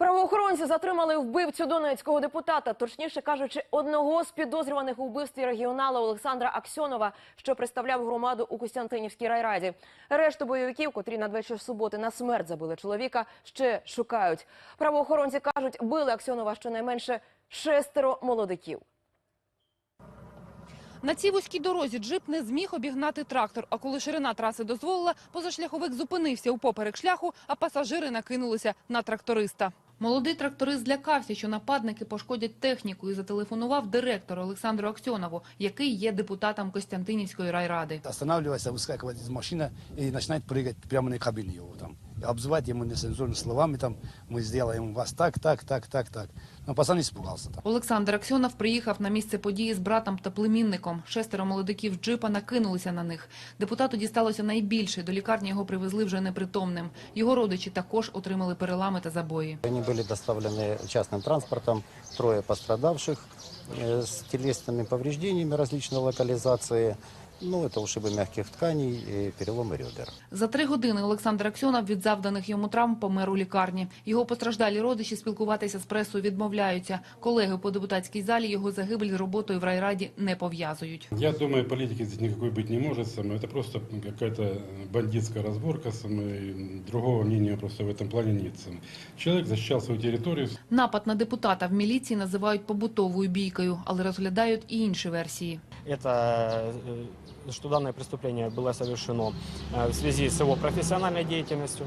Правоохоронці затримали вбивцю донецького депутата, точніше кажучи, одного з підозрюваних у вбивстві регіонала Олександра Аксьонова, що представляв громаду у Костянтинівській райраді. Решту бойовиків, котрі надвечір суботи на смерть забили чоловіка, ще шукають. Правоохоронці кажуть, били Аксьонова щонайменше шестеро молодиків. На цій вузькій дорозі джип не зміг обігнати трактор. А коли ширина траси дозволила, позашляховик зупинився упоперек шляху, а пасажири накинулися на тракториста. Молодий тракторист злякався, що нападники пошкодять техніку і зателефонував директору Олександру Аксьонову, який є депутатом Костянтинівської райради. останавливается, выскакивает из машины и начинает прыгать прямо на кабину его там. Обзывать ему нецензурными словами, там, мы сделаем вас так, так, так, так, так. Но пацан испугался там. Олександр Аксьонов приїхав на місце події з братом та племінником. Шестеро молодиків джипа накинулися на них. Депутату дісталося найбільше. До лікарні його привезли вже непритомним. Його родичі також отримали перелами та забої. Они были доставлены частным транспортом, трое пострадавших э, с телесными повреждениями различной локализации. Ну, это ушибы мягких тканей и переломы ребер. За три години Олександр Аксьонов від завданих йому травм помер у лікарні. Його постраждалі родичі спілкуватися з пресою відмовляються. Колеги по депутатській залі його загибель з роботою в райраді не пов'язують. Я думаю, политики здесь никакой быть не может. Самое. Это просто какая-то бандитская разборка. Самое. Другого мнения просто в этом плане нет. Самое. Человек защищал свою территорию. Напад на депутата в міліції називають побутовою бійкою, але розглядають і інші версії. Это э, что данное преступление было совершено э, в связи с его профессиональной деятельностью.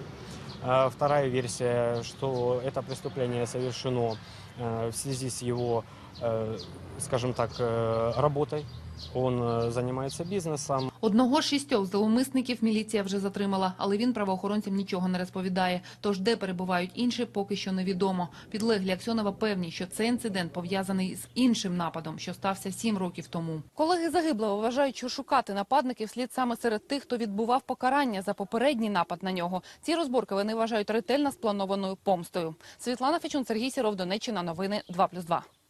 Э, Вторая версия, что это преступление совершено э, в связи с его, э, скажем так, э, работой. Он э, занимается бизнесом, Одного з шістьох зловмисників міліція вже затримала, але він правоохоронцям нічого не розповідає. Тож де перебувають інші, поки що невідомо. Підлеглі Аксьонова певні, що цей інцидент пов'язаний з іншим нападом, що стався сім років тому. Колеги загиблого вважають, що шукати нападників слід саме серед тих, хто відбував покарання за попередній напад на нього. Ці розборки вони вважають ретельно спланованою помстою. Світлана Фечун, Сергій Сіров, Донеччина. Новини 2+,2.